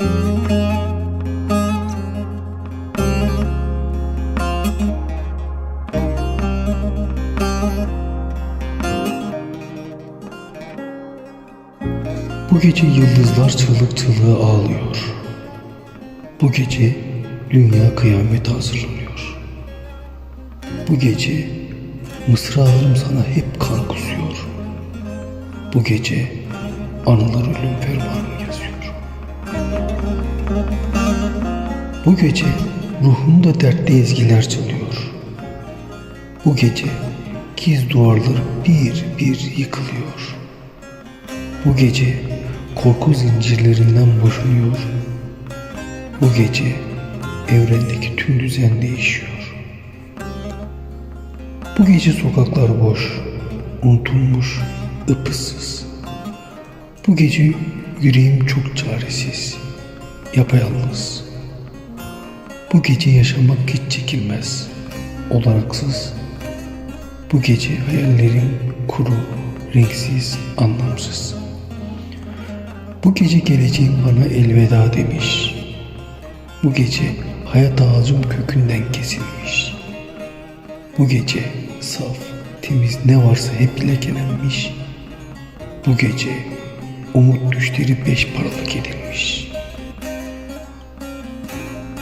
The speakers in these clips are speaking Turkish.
Bu gece yıldızlar çığlık çığlığa ağlıyor. Bu gece dünya kıyamete hazırlanıyor. Bu gece mısralarım sana hep kan kusuyor. Bu gece anılar ölüm fermanı Bu gece ruhumda dertli ezgiler çalıyor. Bu gece giz duvarlar bir bir yıkılıyor. Bu gece korku zincirlerinden boşanıyor. Bu gece evrendeki tüm düzen değişiyor. Bu gece sokaklar boş, unutulmuş, ıpıssız. Bu gece yüreğim çok çaresiz, yapayalnız. Bu gece yaşamak hiç çekilmez, olanaksız. Bu gece hayallerim kuru, renksiz, anlamsız. Bu gece geleceğim bana elveda demiş. Bu gece hayat ağacım kökünden kesilmiş. Bu gece saf, temiz ne varsa hep lekelenmiş. Bu gece umut düşleri beş paralık edilmiş.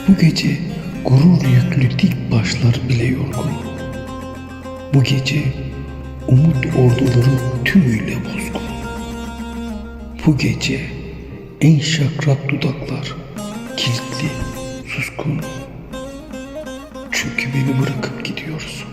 Bu gece gurur yüklü dik başlar bile yorgun. Bu gece umut orduları tümüyle bozgun. Bu gece en şakrak dudaklar kilitli, suskun. Çünkü beni bırakıp gidiyorsun.